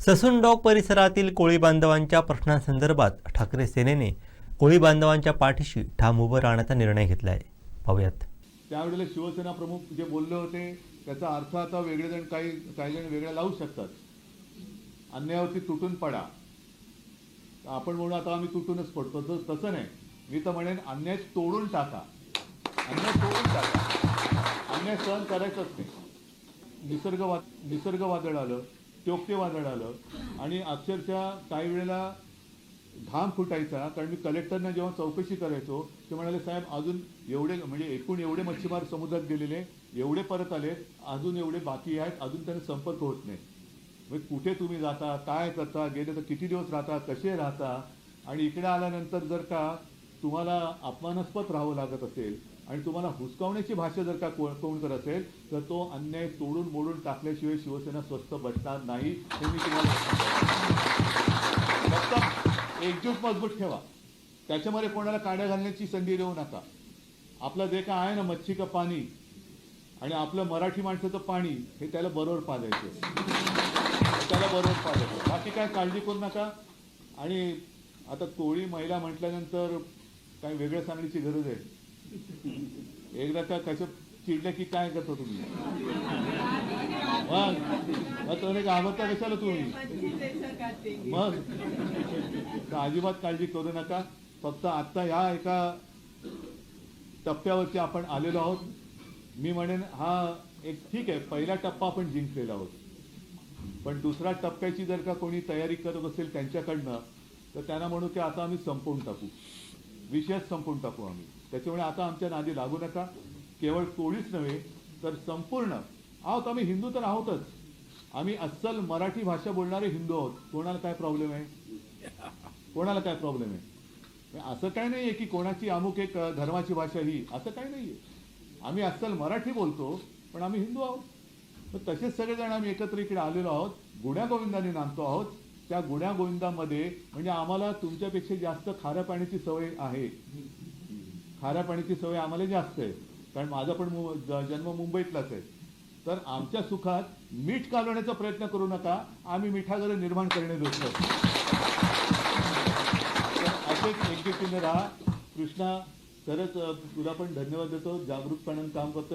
Sassoon dog परिसरातील कोळी बांधवांच्या प्रश्नांसंदर्भात ठाकरे सेनेने कोळी बांधवांच्या पाठीशी ठाम उभं राहण्याचा निर्णय घेतला आहे पाहूयात. त्यावेळेला शिवसेना प्रमुख जे बोलले होते त्याचा अर्थ आता वेगळे जण काही काही जण वेगळा लावू शकतात. अन्यायावरती तुटून पडा. आपण म्हणू आता आम्ही तुटूनच पडतो. तसं तसं नाही. मी तर म्हणेन अन्याय तोडून टाका. अन्याय तोडून टाका. अन्याय सहन करायचंच नाही. निसर्गवाद निसर्ग वादळ आलं. चोपटे वादळ आलं आणि अक्षरशः काही वेळेला घाम फुटायचा कारण मी कलेक्टरना जेव्हा चौकशी करायचो ते म्हणाले साहेब अजून एवढे म्हणजे एकूण एवढे मच्छीमार समुद्रात गेलेले एवढे परत आले अजून एवढे बाकी आहेत अजून त्यांना संपर्क होत नाही. म्हणजे कुठे तुम्ही जाता काय करता गेले तर किती दिवस राहता कसे राहता? आणि इकडे आल्यानंतर जर का तुम्हाला अपमानास्पद राहावं लागत असेल आणि तुम्हाला हुसकावण्याची भाषा जर का कोण कोण करत असेल तर तो अन्याय तोडून मोडून टाकल्याशिवाय शिवसेना स्वस्त बसणार नाही हे मी तुम्हाला फक्त एकजूट मजबूत ठेवा. त्याच्यामध्ये कोणाला काड्या घालण्याची संधी देऊ नका. आपलं जे काय आहे ना मच्छी का पाणी आणि आपलं मराठी माणसाचं पाणी हे त्याला बरोबर पाजायचं. त्याला बरोबर पाजायचं. बाकी काय काळजी करू नका. आणि आता कोळी महिला म्हटल्यानंतर काय वेगळं सांगण्याची गरज आहे. एकदा का कसं चिडलं की काय करता तुम्ही? मग तुम्ही घाबरता कशाला तुम्ही? मग अजिबात काळजी करू नका. फक्त आत्ता ह्या एका टप्प्यावरती आपण आलेलो आहोत. मी म्हणेन हा एक ठीक आहे पहिला टप्पा आपण जिंकलेला आहोत. पण दुसऱ्या टप्प्याची जर का कोणी तयारी करत असेल त्यांच्याकडनं तर त्यांना म्हणू की आता आम्ही संपवून टाकू. विषयच संपून टाकू आम्ही. त्याच्यामुळे आता आमच्या नादी लागू नका. केवळ कोळीच नव्हे तर संपूर्ण. आहोत आम्ही हिंदू तर आहोतच. आम्ही अस्सल मराठी भाषा बोलणारे हिंदू आहोत. कोणाला काय प्रॉब्लेम आहे? कोणाला काय प्रॉब्लेम आहे? असं असं नाही नाहीये की कोणाची अमुक एक धर्माची भाषा ही. असं काही नाहीये. आम्ही अस्सल मराठी बोलतो पण आम्ही हिंदू आहोत. तर तसेच सगळेजण आम्ही एकत्र इकडे आलेलो आहोत. गुण्या गोविंदाने नांदतो आहोत. त्या गुण्या गोविंदामध्ये म्हणजे आम्हाला तुमच्यापेक्षा जास्त खाऱ्या पाण्याची सवय आहे. खाऱ्या पाण्याची सवय आम्हाला जास्त आहे. कारण माझा पण जन्म मुंबईतलाच आहे. तर आमच्या सुखात मीठ कालवण्याचा प्रयत्न करू नका. आम्ही मिठागर निर्माण करणे दोस्त. तर असेच एकजुटीने राहा. कृष्णा खरंच तुला पण धन्यवाद देतो. जागरूकपणाने काम करतो